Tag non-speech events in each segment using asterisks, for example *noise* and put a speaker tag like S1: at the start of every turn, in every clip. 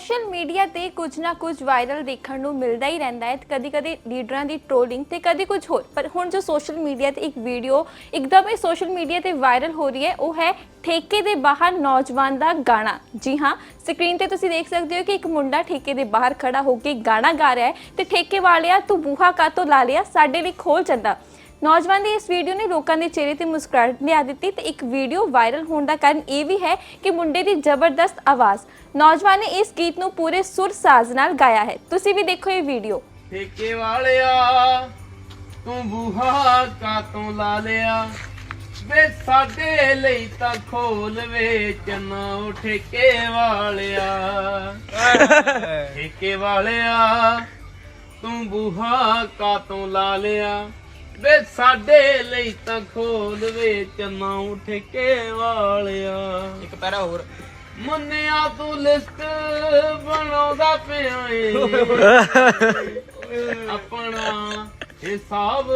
S1: Social media ਤੇ ਕੁਝ ਨਾ ਕੁਝ ਵਾਇਰਲ ਦੇਖਣ ਨੂੰ ਮਿਲਦਾ ਹੀ ਰਹਿੰਦਾ ਹੈ। ਕਦੀ-ਕਦੀ ਲੀਡਰਾਂ ਦੀ ਟ੍ਰੋਲਿੰਗ ਤੇ ਕਦੀ ਕੁਝ ਹੋਰ। ਪਰ ਹੁਣ ਜੋ ਸੋਸ਼ਲ ਮੀਡੀਆ ਤੇ ਇੱਕ ਵੀਡੀਓ ਇੱਕਦਮ ਹੀ ਸੋਸ਼ਲ ਮੀਡੀਆ ਤੇ ਵਾਇਰਲ ਹੋ ਰਹੀ ਹੈ, ਉਹ ਹੈ ਠੇਕੇ ਦੇ ਬਾਹਰ ਨੌਜਵਾਨ ਦਾ ਗਾਣਾ। ਜੀ ਹਾਂ ਸਕਰੀਨ ਤੇ ਤੁਸੀਂ ਦੇਖ ਸਕਦੇ ਹੋ ਕਿ ਇੱਕ ਮੁੰਡਾ ਠੇਕੇ ਦੇ ਬਾਹਰ ਖੜਾ ਹੋ ਕੇ ਗਾਣਾ ਗਾ ਰਿਹਾ ਹੈ ਤੇ ਠੇਕੇ ਵਾਲਿਆ ਤੂੰ ਬੂਹਾ ਕਾਤੋਂ ਲਾ ਲਿਆ? ਸਾਡੇ ਲਈ ਖੋਲ ਚੰਦਾ। ਨੌਜਵਾਨ ਦੀ ਇਸ ਵੀਡੀਓ ਨੇ ਲੋਕਾਂ ਦੇ ਚਿਹਰੇ ਤੇ ਮੁਸਕਰਾਹਟ ਲਿਆ ਦਿੱਤੀ ਤੇ ਇੱਕ ਵੀਡੀਓ ਵਾਇਰਲ ਹੋਣ ਦਾ ਕਾਰਨ ਇਹ ਵੀ ਹੈ ਕਿ ਮੁੰਡੇ ਦੀ ਜ਼ਬਰਦਸਤ ਆਵਾਜ਼। ਨੌਜਵਾਨ ਨੇ ਇਸ ਗੀਤ ਨੂੰ ਪੂਰੇ ਸੁਰ ਸਾਜ਼ ਨਾਲ ਗਾਇਆ ਹੈ। ਤੁਸੀਂ ਵੀ ਦੇਖੋ ਇਹ ਵੀਡੀਓ
S2: ਠੇਕੇ ਵਾਲਿਆ ਤੂੰ ਬੂਹਾ ਕਾਤੋਂ ਲਾ ਲਿਆ? ਵੇ ਸਾਡੇ ਲਈ ਤਾਂ ਖੋਲ ਵੇਚਣਾ ਉਹ ਠੇਕੇ ਵਾਲਿਆ। *laughs* ਠੇਕੇ ਵਾਲਿਆ ਤੂੰ ਬੂਹਾ ਕਾਤੋਂ ਲਾ ਲਿਆ? ਵੇ ਸਾਡੇ ਲਈ ਤਾਂ ਖੋਲ ਵੇਚਣਾ ਉਹ ਠੇਕੇ ਵਾਲਿਆ।
S3: ਇੱਕ ਪੈਰਾ ਹੋਰ।
S2: ਮੁੰਨਿਆ ਤੂੰ ਲਿਸਟ ਬਣਾਉਂਦਾ ਪਿਆ ਏ। *laughs* ਆਪਣਾ ਹਿਸਾਬ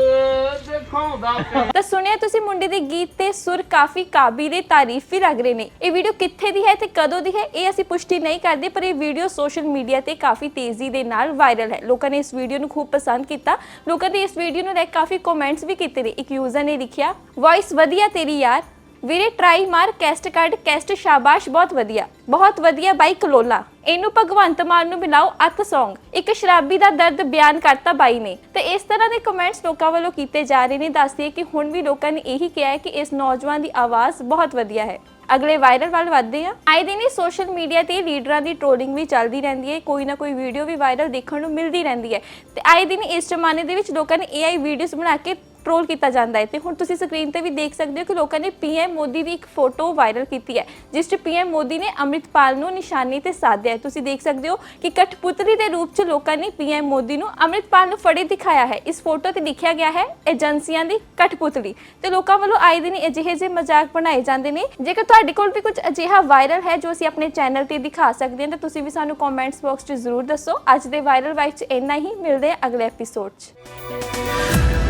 S2: ਦਿਖਾਉਂਦਾ ਪਿਆ।
S1: ਤਾਂ ਸੁਣਿਆ ਤੁਸੀਂ ਮੁੰਡੇ ਦੇ ਗੀਤ ਤੇ ਸੁਰ ਕਾਫੀ ਕਾਬਿਲੇ ਤਾਰੀਫ ਵੀ ਲੱਗ ਰਹੇ ਨੇ। ਇਹ ਵੀਡੀਓ ਕਿੱਥੇ ਦੀ ਹੈ ਤੇ ਕਦੋਂ ਦੀ ਹੈ, ਇਹ ਅਸੀਂ ਪੁਸ਼ਟੀ ਨਹੀਂ ਕਰਦੇ, ਪਰ ਇਹ ਵੀਡੀਓ ਸੋਸ਼ਲ ਮੀਡੀਆ ਤੇ ਕਾਫੀ ਤੇਜ਼ੀ ਦੇ ਨਾਲ ਵਾਇਰਲ ਹੈ। ਲੋਕਾਂ ਨੇ ਇਸ ਵੀਡੀਓ ਨੂੰ ਖੂਬ ਪਸੰਦ ਕੀਤਾ। ਲੋਕਾਂ ਨੇ ਇਸ ਵੀਡੀਓ ਨੂੰ ਲੈ ਕੇ ਕਾਫੀ ਕਮੈਂਟਸ ਵੀ ਕੀਤੇ ਨੇ। ਇੱਕ ਯੂਜ਼ਰ ਨੇ ਲਿਖਿਆ ਵੌਇਸ ਵਧੀਆ ਤੇਰੀ ਯਾਰ। ਵੀਰੇ ਟਰਾਈ ਮਾਰ ਕੈਸਟ ਕੱਢ ਕੈਸਟ ਸ਼ਾਬਾਸ਼, ਬਹੁਤ ਵਧੀਆ ਬਹੁਤ ਵਧੀਆ ਬਾਈ ਕਲੋਲਾ। ਇਹਨੂੰ ਭਗਵੰਤ ਮਾਨ ਨੂੰ ਮਿਲਾਓ ਅੱਤ Song ਇੱਕ ਸ਼ਰਾਬੀ ਦਾ ਦਰਦ ਬਿਆਨ ਕਰਤਾ ਬਾਈ ਨੇ। ਤੇ ਇਸ ਤਰ੍ਹਾਂ ਦੇ ਕਮੈਂਟਸ ਲੋਕਾਂ ਵੱਲੋਂ ਕੀਤੇ ਜਾ ਰਹੇ ਨੇ। ਦੱਸਦੇ ਕਿ ਹੁਣ ਵੀ ਲੋਕਾਂ ਨੇ ਇਹੀ ਕਿਹਾ ਹੈ ਕਿ ਇਸ ਨੌਜਵਾਨ ਦੀ ਆਵਾਜ਼ ਬਹੁਤ ਵਧੀਆ ਹੈ। ਅਗਲੇ ਵਾਇਰਲ ਵੱਲ ਵੱਧਦੇ ਆ ਆਏ ਦਿਨ ਹੀ ਸੋਸ਼ਲ ਮੀਡੀਆ ਤੇ ਲੀਡਰਾਂ ਦੀ ਟ੍ਰੋਲਿੰਗ ਵੀ ਚੱਲਦੀ ਰਹਿੰਦੀ ਹੈ। ਕੋਈ ਨਾ ਕੋਈ ਵੀਡੀਓ ਵੀ ਵਾਇਰਲ ਦੇਖਣ ਨੂੰ ਮਿਲਦੀ ਰਹਿੰਦੀ ਹੈ। ਤੇ ਆਏ ਦਿਨ ਇਸ ਜ਼ਮਾਨੇ ਦੇ ਵਿੱਚ ਲੋਕਾਂ ਨੇ AI ਵੀਡੀਓਜ਼ ਬਣਾ ਕੇ ਟ੍ਰੋਲ ਕੀਤਾ ਜਾਂਦਾ ਹੈ। ਤੇ ਹੁਣ ਤੁਸੀਂ ਸਕਰੀਨ ਤੇ ਵੀ ਦੇਖ ਸਕਦੇ ਹੋ ਕਿ ਲੋਕਾਂ ਨੇ ਪੀਐਮ ਮੋਦੀ ਦੀ ਇੱਕ ਫੋਟੋ ਵਾਇਰਲ ਕੀਤੀ ਹੈ, ਜਿਸ 'ਚ ਪੀਐਮ ਮੋਦੀ ਨੇ ਅੰਮ੍ਰਿਤਪਾਲ ਨੂੰ ਨਿਸ਼ਾਨੇ ਤੇ ਸਾਧਿਆ ਹੈ। ਤੁਸੀਂ ਦੇਖ ਸਕਦੇ ਹੋ ਕਿ ਕਠਪੁਤਲੀ ਦੇ ਰੂਪ 'ਚ ਲੋਕਾਂ ਨੇ ਪੀਐਮ ਮੋਦੀ ਨੂੰ ਅੰਮ੍ਰਿਤਪਾਲ ਨੂੰ ਫੜੇ ਦਿਖਾਇਆ ਹੈ। ਇਸ ਫੋਟੋ ਤੇ ਲਿਖਿਆ ਗਿਆ ਹੈ, ਏਜੰਸੀਆਂ ਦੀ ਕਠਪੁਤਲੀ। ਤੇ ਲੋਕਾਂ ਵੱਲੋਂ ਆਏ ਦਿਨ ਅਜਿਹੇ ਜਿਹੇ ਮਜ਼ਾਕ ਬਣਾਏ ਜਾਂਦੇ ਨੇ। ਜੇਕਰ ਤੁਹਾਡੇ ਕੋਲ ਵੀ ਕੁਝ ਅਜਿਹਾ ਵਾਇਰਲ ਹੈ ਜੋ ਅਸੀਂ ਆਪਣੇ ਚੈਨਲ ਤੇ ਦਿਖਾ ਸਕਦੇ ਹਾਂ, ਤਾਂ ਤੁਸੀਂ ਵੀ ਸਾਨੂੰ ਕਮੈਂਟਸ ਬਾਕਸ 'ਚ ਜ਼ਰੂਰ ਦੱਸੋ। ਅੱਜ ਦੇ ਵਾਇਰਲ ਵਾਈਫ 'ਚ ਇੰਨਾ ਹੀ। ਮਿਲਦੇ ਹਾਂ ਅਗਲੇ ਐਪੀਸੋਡ 'ਚ।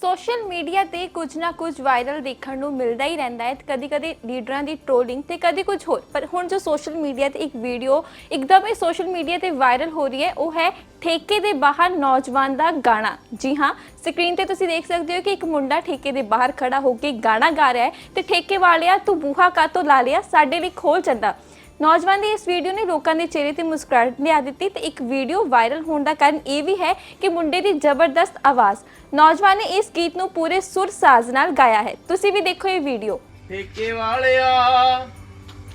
S1: ਸੋਸ਼ਲ ਮੀਡੀਆ ਤੇ ਕੁਝ ਨਾ ਕੁਝ ਵਾਇਰਲ ਦੇਖਣ ਨੂੰ ਮਿਲਦਾ ਹੀ ਰਹਿੰਦਾ ਹੈ। ਕਦੀ-ਕਦੀ ਲੀਡਰਾਂ ਦੀ ਟ੍ਰੋਲਿੰਗ ਤੇ ਕਦੀ ਕੁਝ ਹੋਰ। ਪਰ ਹੁਣ ਜੋ ਸੋਸ਼ਲ ਮੀਡੀਆ ਤੇ ਇੱਕ ਵੀਡੀਓ ਇੱਕਦਮ ਹੀ ਸੋਸ਼ਲ ਮੀਡੀਆ ਤੇ ਵਾਇਰਲ ਹੋ ਰਹੀ ਹੈ, ਉਹ ਹੈ ਠੇਕੇ ਦੇ ਬਾਹਰ ਨੌਜਵਾਨ ਦਾ ਗਾਣਾ। ਜੀ ਹਾਂ ਸਕਰੀਨ ਤੇ ਤੁਸੀਂ ਦੇਖ ਸਕਦੇ ਹੋ ਕਿ ਇੱਕ ਮੁੰਡਾ ਠੇਕੇ ਦੇ ਬਾਹਰ ਖੜਾ ਹੋ ਕੇ ਗਾਣਾ ਗਾ ਰਿਹਾ ਹੈ ਤੇ ਠੇਕੇ ਵਾਲਿਆ ਤੂੰ ਬੂਹਾ ਕਾਤੋਂ ਲਾ ਲਿਆ? ਸਾਡੇ ਲਈ ਖੋਲ ਚੰਦਾ। ਨੌਜਵਾਨ ਦੀ ਇਸ ਵੀਡੀਓ ਨੇ ਲੋਕਾਂ ਦੇ ਚਿਹਰੇ ਤੇ ਮੁਸਕਰਾਹਟ ਲਿਆ ਦਿੱਤੀ ਤੇ ਇੱਕ ਵੀਡੀਓ ਵਾਇਰਲ ਹੋਣ ਦਾ ਕਾਰਨ ਇਹ ਵੀ ਹੈ ਕਿ ਮੁੰਡੇ ਦੀ ਜ਼ਬਰਦਸਤ ਆਵਾਜ਼। ਨੌਜਵਾਨ ਨੇ ਇਸ ਗੀਤ ਨੂੰ ਪੂਰੇ ਸੁਰ ਸਾਜ਼ ਨਾਲ ਗਾਇਆ ਹੈ। ਤੁਸੀਂ ਵੀ ਦੇਖੋ ਇਹ ਵੀਡੀਓ।
S2: ਠੇਕੇ ਵਾਲਿਆ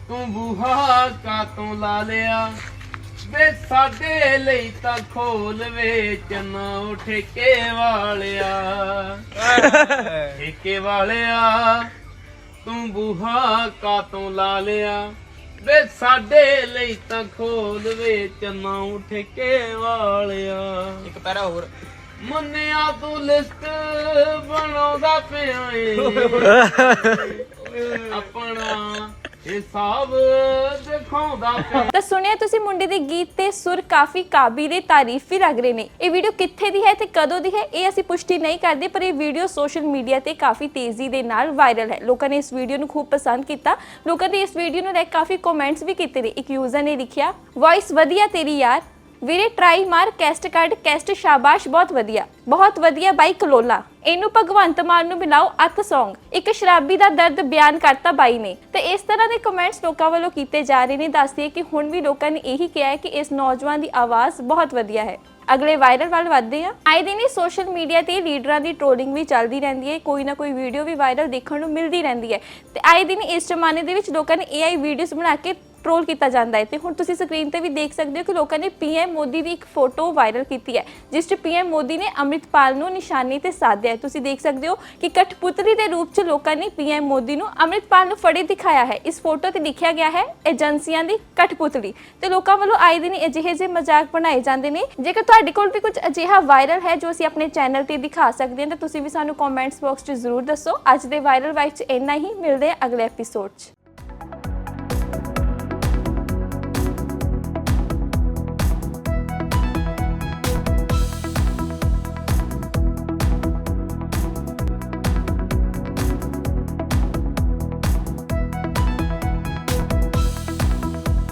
S2: ਤੂੰ ਬੂਹਾ ਕਾਤੋਂ ਲਾ ਲਿਆ? ਵੇ ਸਾਡੇ ਲਈ ਤਾਂ ਖੋਲ ਵੇਚਣਾ ਉਹ ਠੇਕੇ ਵਾਲਿਆ। *laughs* ਠੇਕੇ ਵਾਲਿਆ ਤੂੰ ਬੂਹਾ ਕਾਤੋਂ ਲਾ ਲਿਆ? ਵੇ ਸਾਡੇ ਲਈ ਤਾਂ ਖੋਲ ਵੇਚਣਾ ਉਹ ਠੇਕੇ ਵਾਲਿਆ।
S3: ਇੱਕ ਪੈਰਾ ਹੋਰ।
S2: ਮੁੰਨਿਆ ਤੂੰ ਲਿਸਟ ਬਣਾਉਂਦਾ ਪਿਆ ਏ। ਆਪਣਾ ਹਿਸਾਬ ਦਿਖਾਉਂਦਾ ਪਿਆ
S1: ਤਾਂ ਸੁਣਿਆ ਤੁਸੀਂ ਮੁੰਡੇ ਦੇ ਗੀਤ ਤੇ ਸੁਰ ਕਾਫੀ ਕਾਬਿਲੇ ਤਾਰੀਫ ਵੀ ਲੱਗ ਰਹੇ ਨੇ। ਇਹ ਵੀਡੀਓ ਕਿੱਥੇ ਦੀ ਹੈ, ਤੇ ਕਦੋਂ ਦੀ ਹੈ, ਇਹ ਅਸੀਂ ਪੁਸ਼ਟੀ ਨਹੀਂ ਕਰਦੇ, ਪਰ ਇਹ ਵੀਡੀਓ ਸੋਸ਼ਲ ਮੀਡੀਆ ਤੇ ਕਾਫੀ ਤੇਜ਼ੀ ਦੇ ਨਾਲ ਵਾਇਰਲ ਹੈ। ਲੋਕਾਂ ਨੇ ਇਸ ਵੀਡੀਓ ਨੂੰ ਖੂਬ ਪਸੰਦ ਕੀਤਾ। ਲੋਕਾਂ ਨੇ ਇਸ ਵੀਡੀਓ ਨੂੰ ਲੈ ਕੇ ਕਾਫੀ ਕਮੈਂਟਸ ਵੀ ਕੀਤੇ ਨੇ। ਇੱਕ ਯੂਜ਼ਰ ਨੇ ਲਿਖਿਆ ਵੌਇਸ ਵਧੀਆ ਤੇਰੀ ਯਾਰ। ਵੀਰੇ ਟਰਾਈ ਮਾਰ ਕੈਸਟ ਕੱਢ ਕੈਸਟ ਸ਼ਾਬਾਸ਼, ਬਹੁਤ ਵਧੀਆ ਬਹੁਤ ਵਧੀਆ ਬਾਈ ਕਲੋਲਾ। ਇਹਨੂੰ ਭਗਵੰਤ ਮਾਨ ਨੂੰ ਮਿਲਾਓ ਅੱਤ Song ਇੱਕ ਸ਼ਰਾਬੀ ਦਾ ਦਰਦ ਬਿਆਨ ਕਰਤਾ ਬਾਈ ਨੇ। ਤੇ ਇਸ ਤਰ੍ਹਾਂ ਦੇ ਕਮੈਂਟਸ ਲੋਕਾਂ ਵੱਲੋਂ ਕੀਤੇ ਜਾ ਰਹੇ ਨੇ। ਦੱਸਦੇ ਕਿ ਹੁਣ ਵੀ ਲੋਕਾਂ ਨੇ ਇਹੀ ਕਿਹਾ ਹੈ ਕਿ ਇਸ ਨੌਜਵਾਨ ਦੀ ਆਵਾਜ਼ ਬਹੁਤ ਵਧੀਆ ਹੈ। ਅਗਲੇ ਵਾਇਰਲ ਵੱਲ ਵੱਧਦੇ ਆ ਆਏ ਦਿਨ ਹੀ ਸੋਸ਼ਲ ਮੀਡੀਆ ਤੇ ਲੀਡਰਾਂ ਦੀ ਟ੍ਰੋਲਿੰਗ ਵੀ ਚੱਲਦੀ ਰਹਿੰਦੀ ਹੈ। ਕੋਈ ਨਾ ਕੋਈ ਵੀਡੀਓ ਵੀ ਵਾਇਰਲ ਦੇਖਣ ਨੂੰ ਮਿਲਦੀ ਰਹਿੰਦੀ ਹੈ। ਤੇ ਆਏ ਦਿਨ ਇਸ ਜ਼ਮਾਨੇ ਦੇ ਵਿੱਚ ਲੋਕਾਂ ਨੇ AI ਵੀਡੀਓਜ਼ ਬਣਾ ਕੇ ਟ੍ਰੋਲ ਕੀਤਾ ਜਾਂਦਾ ਹੈ। ਤੇ ਹੁਣ ਤੁਸੀਂ ਸਕਰੀਨ ਤੇ ਵੀ ਦੇਖ ਸਕਦੇ ਹੋ ਕਿ ਲੋਕਾਂ ਨੇ ਪੀਐਮ ਮੋਦੀ ਦੀ ਇੱਕ ਫੋਟੋ ਵਾਇਰਲ ਕੀਤੀ ਹੈ, ਜਿਸ 'ਚ ਪੀਐਮ ਮੋਦੀ ਨੇ ਅੰਮ੍ਰਿਤਪਾਲ ਨੂੰ ਨਿਸ਼ਾਨੇ ਤੇ ਸਾਧਿਆ ਹੈ। ਤੁਸੀਂ ਦੇਖ ਸਕਦੇ ਹੋ ਕਿ ਕਠਪੁਤਲੀ ਦੇ ਰੂਪ 'ਚ ਲੋਕਾਂ ਨੇ ਪੀਐਮ ਮੋਦੀ ਨੂੰ ਅੰਮ੍ਰਿਤਪਾਲ ਨੂੰ ਫੜੇ ਦਿਖਾਇਆ ਹੈ। ਇਸ ਫੋਟੋ ਤੇ ਲਿਖਿਆ ਗਿਆ ਹੈ, ਏਜੰਸੀਆਂ ਦੀ ਕਠਪੁਤਲੀ। ਤੇ ਲੋਕਾਂ ਵੱਲੋਂ ਆਏ ਦਿਨ ਅਜਿਹੇ ਜਿਹੇ ਮਜ਼ਾਕ ਬਣਾਏ ਜਾਂਦੇ ਨੇ। ਜੇਕਰ ਤੁਹਾਡੇ ਕੋਲ ਵੀ ਕੁਝ ਅਜਿਹਾ ਵਾਇਰਲ ਹੈ ਜੋ ਅਸੀਂ ਆਪਣੇ ਚੈਨਲ ਤੇ ਦਿਖਾ ਸਕਦੇ ਹਾਂ, ਤਾਂ ਤੁਸੀਂ ਵੀ ਸਾਨੂੰ ਕਮੈਂਟਸ ਬਾਕਸ 'ਚ ਜ਼ਰੂਰ ਦੱਸੋ। ਅੱਜ ਦੇ ਵਾਇਰਲ ਵਾਈਫ 'ਚ ਇੰਨਾ ਹੀ। ਮਿਲਦੇ ਹਾਂ ਅਗਲੇ ਐਪੀਸੋਡ 'ਚ।